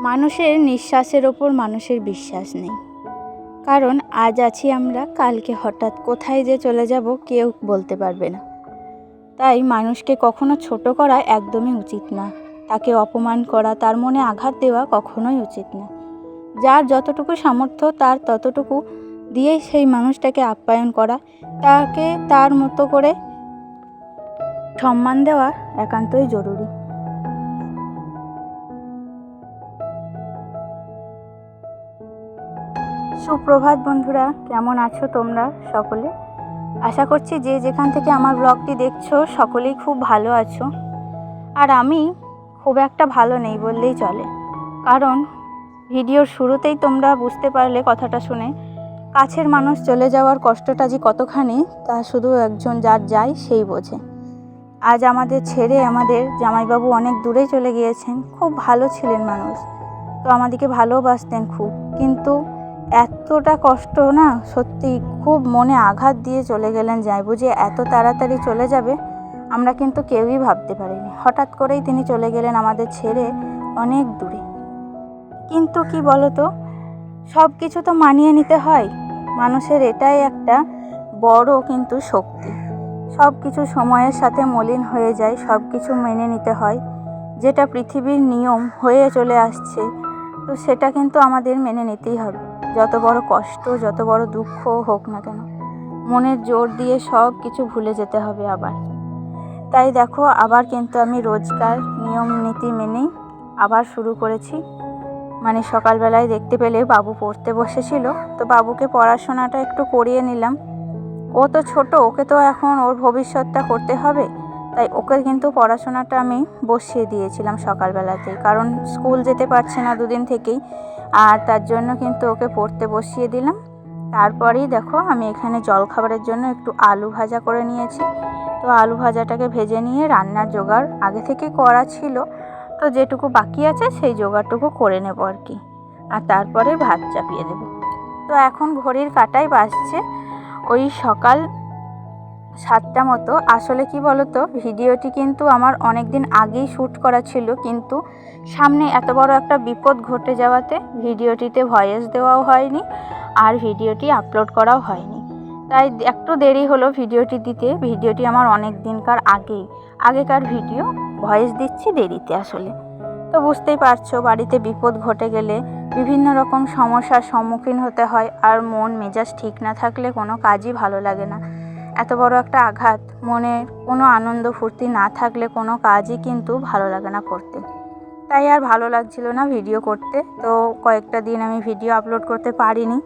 মানুষের নিঃশ্বাসের ওপর মানুষের বিশ্বাস নেই। কারণ আজ আছি আমরা, কালকে হঠাৎ কোথায় যে চলে যাব কেউ বলতে পারবে না। তাই মানুষকে কখনো ছোট করা একদমই উচিত না। তাকে অপমান করা, তার মনে আঘাত দেওয়া কখনোই উচিত না। যার যতটুকু সামর্থ্য, তার ততটুকু দিয়েই সেই মানুষটাকে আপ্যায়ন করা, তাকে তার মতো করে সম্মান দেওয়া একান্তই জরুরি। সুপ্রভাত বন্ধুরা, কেমন আছো তোমরা সকলে? আশা করছি যে যেখান থেকে আমার ব্লগটি দেখছ, সকলেই খুব ভালো আছো। আর আমি খুব একটা ভালো নেই বললেই চলে। কারণ ভিডিওর শুরুতেই তোমরা বুঝতে পারলে কথাটা শুনে, কাছের মানুষ চলে যাওয়ার কষ্টটা যে কতখানি, তা শুধু একজন যার যায় সেই বোঝে। আজ আমাদের ছেড়ে আমাদের জামাইবাবু অনেক দূরে চলে গিয়েছেন, খুব ভালো ছিলেন মানুষ। তো আমাদেরকে ভালোবাসতেন খুব। কিন্তু এতটা কষ্ট না? সত্যি খুব মনে আঘাত দিয়ে চলে গেলেন যাই বুঝে এত তাড়াতাড়ি চলে যাবে, আমরা কিন্তু কেউই ভাবতে পারিনি। হঠাৎ করেই তিনি চলে গেলেন আমাদের ছেড়ে অনেক দূরে। কিন্তু কি বলতো? সব কিছু তো মানিয়ে নিতে হয়। মানুষের এটাই একটা বড় কিন্তু শক্তি। সব কিছু সময়ের সাথে মলিন হয়ে যায় সব কিছু মেনে নিতে হয়। যেটা পৃথিবীর নিয়ম হয়ে চলে আসছে, তো সেটা কিন্তু আমাদের মেনে নিতেই হবে। যত বড় কষ্ট, যত বড় দুঃখ হোক না কেন, মনের জোর দিয়ে সব কিছু ভুলে যেতে হবে আবার। তাই দেখো, আবার কিন্তু আমি রোজকার নিয়ম, নীতি মেনেই আবার শুরু করেছি। মানে সকালবেলায় দেখতে পেলে বাবু পড়তে বসেছিল, তো বাবুকে পড়াশোনাটা একটু করিয়ে নিলাম। ও তো ছোট, ওকে তো এখন ওর ভবিষ্যৎটা করতে হবে। তাই ওকে কিন্তু পড়াশোনাটা আমি বসিয়ে দিয়েছিলাম সকালবেলাতেই। কারণ স্কুল যেতে পারছে না দুদিন থেকেই। আর তার জন্য কিন্তু ওকে পড়তে বসিয়ে দিলাম। তারপরেই দেখো আমি এখানে জল খাবারের জন্য একটু আলু ভাজা করে নিয়েছি। তো আলু ভাজাটাকে ভেজে নিয়ে রান্নার জোগাড় আগে থেকে করা ছিল। তো যেটুকু বাকি আছে সেই জোগাড়টুকু করে নেব আর কি। আর তারপরে ভাত চাপিয়ে দেব। তো এখন ঘড়ির কাটাই বাজছে ওই সকাল সাতটা মতো। আসলে কি বলতো, ভিডিওটি কিন্তু আমার অনেক দিন আগেই শ্যুট করা ছিল, কিন্তু সামনে এত বড় একটা বিপদ ঘটে যাওয়াতে ভিডিওটিতে ভয়েস দেওয়াও হয়নি আর ভিডিওটি আপলোড করাও হয়নি। তাই একটু দেরি হলো ভিডিওটি দিতে। ভিডিওটি আমার অনেক দিনকার আগেই, আগেকার ভিডিও। ভয়েস দিচ্ছি দেরিতে আসলে। তো বুঝতেই পারছ, বাড়িতে বিপদ ঘটে গেলে বিভিন্ন রকম সমস্যার সম্মুখীন হতে হয় আর মন মেজাজ ঠিক না থাকলে কোনো কাজই ভালো লাগে না। এত বড় একটা আঘাত, মনে কোনো আনন্দ ফুর্তি না থাকলে কোনো কাজই কিন্তু ভালো লাগে না করতে। তাই আর ভালো লাগছিল না ভিডিও করতে, তো কয়েকটা দিন আমি ভিডিও আপলোড করতে পারিনি।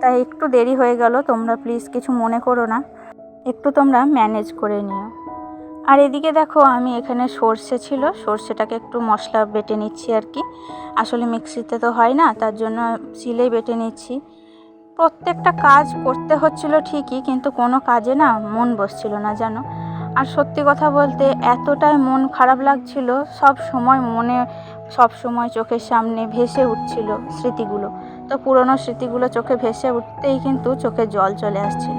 তাই একটু দেরি হয়ে গেল, তোমরা প্লিজ কিছু মনে করো না, একটু তোমরা ম্যানেজ করে নিও। আর এদিকে দেখো, আমি এখানে সর্ষে ছিল, সর্ষেটাকে একটু মশলা বেটে নিচ্ছি আর কি। আসলে মিক্সিতে তো হয় না, তার জন্য শিলেই বেটে নিচ্ছি। প্রত্যেকটা কাজ করতে হচ্ছিল ঠিকই, কিন্তু কোনো কাজে না মন বসছিল না, জানো? আর সত্যি কথা বলতে এতটাই মন খারাপ লাগছিল, সব সময় মনে, সব সময় চোখের সামনে ভেসে উঠছিল স্মৃতিগুলো। তো পুরনো স্মৃতিগুলো চোখে ভেসে উঠতেই কিন্তু চোখে জল চলে আসছিল।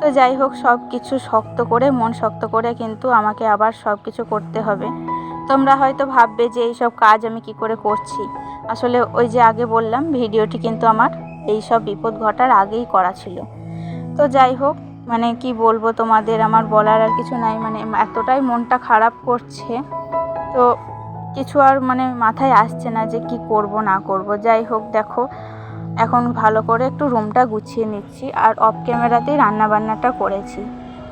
তো যাই হোক, সব কিছু শক্ত করে, মন শক্ত করে কিন্তু আমাকে আবার সব কিছু করতে হবে। তোমরা হয়তো ভাববে যে এইসব কাজ আমি কি করে করছি? আসলে ওই যে আগে বললাম, ভিডিওটি কিন্তু আমার এই সব বিপদ ঘটার আগেই করা ছিল। তো যাই হোক মানে কি বলব তোমাদের, আমার বলার আর কিছু নাই মানে এতটাই মনটা খারাপ করছে। তো কিছু আর মানে মাথায় আসছে না যে কি করব, না করব। যাই হোক, দেখো, এখন ভালো করে একটু রুমটা গুছিয়ে নিচ্ছি আর অফ ক্যামেরাতেই রান্নাবান্নাটা করেছি।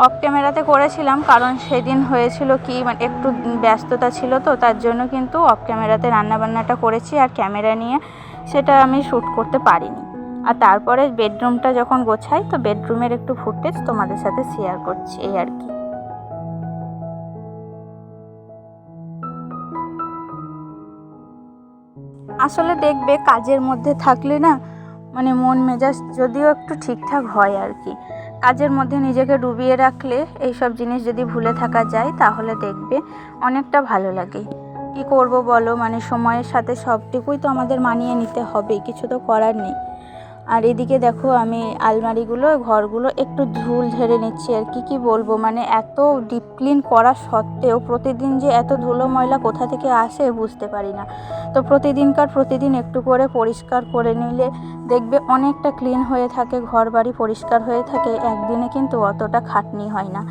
অফ ক্যামেরাতে করেছিলাম কারণ সেদিন হয়েছিল কি মানে একটু ব্যস্ততা ছিল তো, তার জন্য কিন্তু অফ ক্যামেরাতে রান্নাবান্নাটা করেছি আর ক্যামেরা নিয়ে সেটা আমি শ্যুট করতে পারিনি। আর তারপরে বেডরুমটা যখন গোছাই, তো বেডরুমের একটু ফুটেজ তোমাদের সাথে শেয়ার করছি, এই আর কি। আসলে দেখবে কাজের মধ্যে থাকলে না মানে মন মেজাজ যদিও একটু ঠিকঠাক হয় আর কি। কাজের মধ্যে নিজেকে ডুবিয়ে রাখলে এই সব জিনিস যদি ভুলে থাকা যায়, তাহলে দেখবে অনেকটা ভালো লাগে। কি করব বলো? মানে সময়ের সাথে সবটুকুই তো আমাদের মানিয়ে নিতে হবে, কিছু তো করার নেই। আর এদিকে দেখো আমি আলমারিগুলো, ঘরগুলো একটু ধুল ঝেড়ে নিচ্ছি আর কি কি বলব? মানে এত ডিপলি ক্লিন করা সত্ত্বেও প্রতিদিন যে এত ধুলো ময়লা কোথা থেকে আসে বুঝতে পারি না। তো প্রতিদিনকার প্রতিদিন একটু করে পরিষ্কার করে নিলে দেখবে অনেকটা ক্লিন হয়ে থাকে ঘর বাড়ি পরিষ্কার হয়ে থাকে, একদিনে কিন্তু অতটা খাটনি হয় না।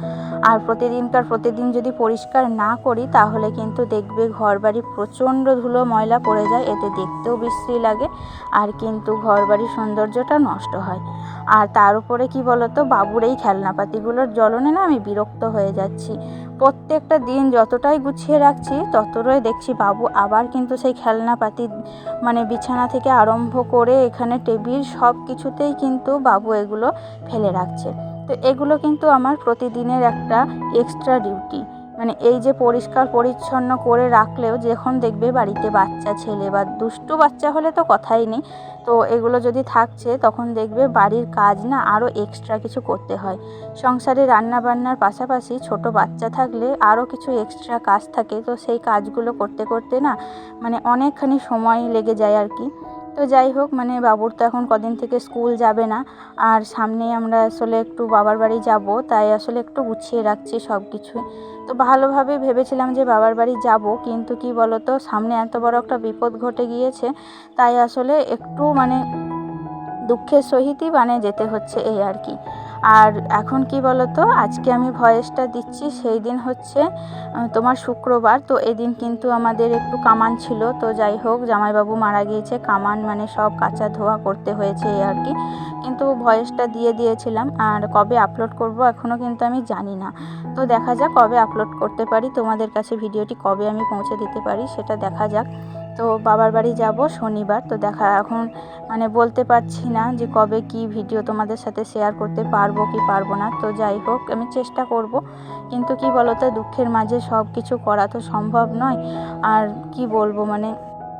আর প্রতিদিনকার প্রতিদিন যদি পরিষ্কার না করি তাহলে কিন্তু দেখবে ঘর বাড়ি প্রচণ্ড ধুলো ময়লা পড়ে যায়, এতে দেখতেও বিশ্রী লাগে। আর কিন্তু ঘর বাড়ির সৌন্দর্যটা নষ্ট হয়। আর তার উপরে কি বলতো, বাবুর এই খেলনাপাতিগুলোর জ্বলনে না আমি বিরক্ত হয়ে যাচ্ছি। প্রত্যেকটা দিন যতটাই গুছিয়ে রাখছি, ততটাই দেখছি বাবু আবার কিন্তু সেই খেলনাপাতি মানে বিছানা থেকে আরম্ভ করে এখানে টেবিল সব কিছুতেই কিন্তু বাবু এগুলো ফেলে রাখছে। তো এগুলো কিন্তু আমার প্রতিদিনের একটা এক্সট্রা ডিউটি। মানে এই যে পরিষ্কার পরিচ্ছন্ন করে রাখলেও যখন দেখবে বাড়িতে বাচ্চা, ছেলে বা দুষ্টু বাচ্চা হলে তো কথাই নেই। তো এগুলো যদি থাকছে তখন দেখবে বাড়ির কাজ না আরও এক্সট্রা কিছু করতে হয়। সংসারে রান্না বান্নার পাশাপাশি ছোট বাচ্চা থাকলে আরও কিছু এক্সট্রা কাজ থাকে। তো সেই কাজগুলো করতে করতে না মানে অনেকখানি সময় লেগে যায় আর কি। তো যাই হোক মানে বাবুর তো এখন কদিন থেকে স্কুল যাবে না। আর সামনে আমরা আসলে একটু বাবার বাড়ি যাব, তাই আসলে একটু গুছিয়ে রাখছি সব কিছু তো ভালোভাবে ভেবেছিলাম যে বাবার বাড়ি যাব, কিন্তু কি তো সামনে এত বড় একটা বিপদ ঘটে গিয়েছে, তাই আসলে একটু মানে দুঃখের সহিতই মানে যেতে হচ্ছে এই আর কি। আর এখন কি বলতো, আজকে আমি ভয়েসটা দিচ্ছি, সেই দিন হচ্ছে তোমার শুক্রবার, তো এদিন কিন্তু আমাদের একটু কামান ছিল, তো যাই হোক, জামাইবাবু মারা গিয়েছে, কামান মানে সব কাঁচা ধোয়া করতে হয়েছে আর কি। কিন্তু ভয়েসটা দিয়ে দিয়েছিলাম, আর কবে আপলোড করব এখনও কিন্তু আমি জানি না। তো দেখা যাক কবে আপলোড করতে পারি, তোমাদের কাছে ভিডিওটি কবে আমি পৌঁছে দিতে পারি, সেটা দেখা যাক। তো বাবার বাড়ি যাব শনিবার, তো দেখা এখন মানে বলতে পারছি না যে কবে কি ভিডিও তোমাদের সাথে শেয়ার করতে পারব কি পারব না, তো যাই হোক আমি চেষ্টা করব। কিন্তু কি বলতো, দুঃখের মাঝে সব কিছু করা তো সম্ভব নয়। আর কি বলব মানে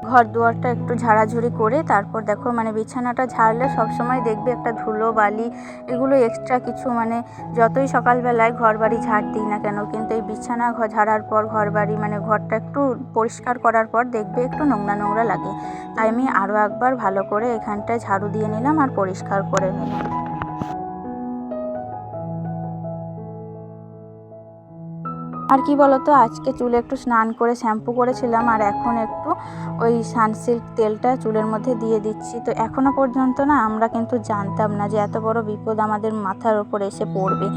ঘর দুয়ারটা একটু ঝাড়াঝুড়ি করে তারপর দেখো মানে বিছানাটা ঝাড়লে সবসময় দেখবে একটা ধুলো, বালি, এগুলো এক্সট্রা কিছু মানে যতই সকালবেলায় ঘর বাড়ি ঝাড় দিই না কেন, কিন্তু এই বিছানা ঝাড়ার পর ঘর বাড়ি মানে ঘরটা একটু পরিষ্কার করার পর দেখবে একটু নোংরা নোংরা লাগে। তাই আমি আরও একবার ভালো করে এখানটায় ঝাড়ু দিয়ে নিলাম আর পরিষ্কার করে নিলাম। আর কি বলতো, আজকে চুলে একটু স্নান করে শ্যাম্পু করেছিলাম আর এখন একটু ওই সানসিল্ক তেলটা চুলের মধ্যে দিয়ে দিচ্ছি। তো এখনও পর্যন্ত না আমরা কিন্তু জানতাম না যে এত বড় বিপদ আমাদের মাথার ওপর এসে পড়বে।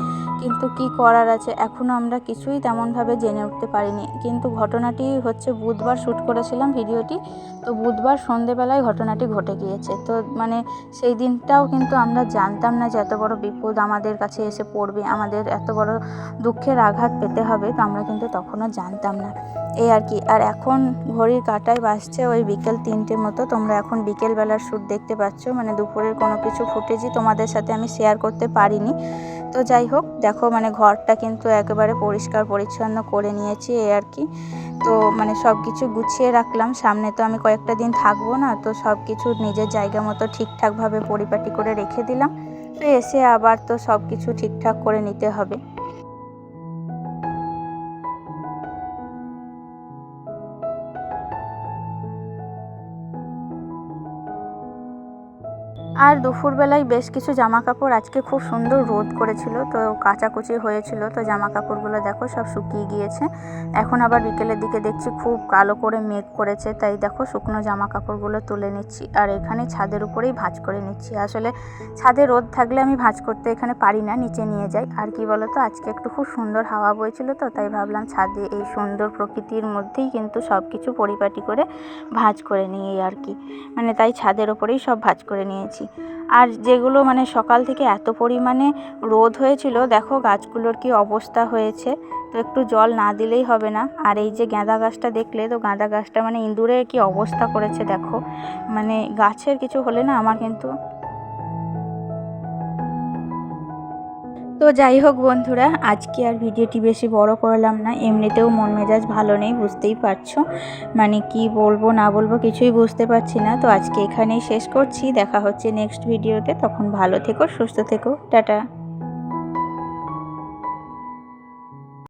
কিন্তু কি করার আছে? এখনও আমরা কিছুই তেমনভাবে জেনে উঠতে পারিনি। কিন্তু ঘটনাটি হচ্ছে বুধবার শ্যুট করেছিলাম ভিডিওটি। তো বুধবার সন্ধেবেলায় ঘটনাটি ঘটে গিয়েছে। তো মানে সেই দিনটাও কিন্তু আমরা জানতাম না যে এত বড় বিপদ আমাদের কাছে এসে পড়বে। আমাদের এত বড় দুঃখের আঘাত পেতে হবে। তো আমরা কিন্তু তখনও জানতাম না। এই আর কি, আর এখন ঘড়ির কাটায় বাজছে ওই বিকেল তিনটে মতো। তোমরা এখন বিকেলবেলার শ্যুট দেখতে পাচ্ছ মানে দুপুরের কোনো কিছু ফুটেজই তোমাদের সাথে আমি শেয়ার করতে পারিনি। তো যাই হোক, দেখো মানে ঘরটা কিন্তু একেবারে পরিষ্কার পরিচ্ছন্ন করে নিয়েছি এই আর কি। তো মানে সব কিছু গুছিয়ে রাখলাম। সামনে তো আমি কয়েকটা দিন থাকব না, তো সব কিছু নিজের জায়গা মতো ঠিকঠাকভাবে পরিপাটি করে রেখে দিলাম। তো এসে আবার তো সব কিছু ঠিকঠাক করে নিতে হবে। আর দুপুরবেলায় বেশ কিছু জামা কাপড় আজকে খুব সুন্দর রোদ করেছিল, তো কাচাকুচি হয়েছিল, তো জামা কাপড়গুলো দেখো সব শুকিয়ে গিয়েছে। এখন আবার বিকেলের দিকে দেখছি খুব কালো করে মেঘ করেছে, তাই দেখো শুকনো জামা কাপড়গুলো তুলে নিচ্ছি। আর এখানে ছাদের উপরেই ভাঁজ করে নিচ্ছি। আসলে ছাদে রোদ থাকলে আমি ভাঁজ করতে এখানে পারি না, নিচে নিয়ে যাই। আর কি বলতো, আজকে একটু খুব সুন্দর হাওয়া বইছিল তো, তাই ভাবলাম ছাদে এই সুন্দর প্রকৃতির মধ্যেই কিন্তু সব কিছু পরিপাটি করে ভাঁজ করে নিয়ে আর কি। মানে তাই ছাদের ওপরেই সব ভাঁজ করে নিয়েছি। আর যেগুলো মানে সকাল থেকে এত পরিমাণে রোদ হয়েছিল, দেখো গাছগুলোর কি অবস্থা হয়েছে। তো একটু জল না দিলেই হবে না। আর এই যে গাঁদা গাছটা দেখলে, তো গাঁদা গাছটা মানে ইঁদুরের কি অবস্থা করেছে দেখো। মানে গাছের কিছু হলে না আমার কিন্তু তো যাই হোক বন্ধুরা, আজকে আর ভিডিওটি বেশি বড় করলাম না, এমনিতেও মন মেজাজ ভালো নেই, বুঝতেই পারছ। মানে কি বলব, না বলব কিছুই বুঝতে পারছি না। তো আজকে এখানেই শেষ করছি, দেখা হচ্ছে নেক্সট ভিডিওতে তখন ভালো থেকো, সুস্থ থেকো, টাটা।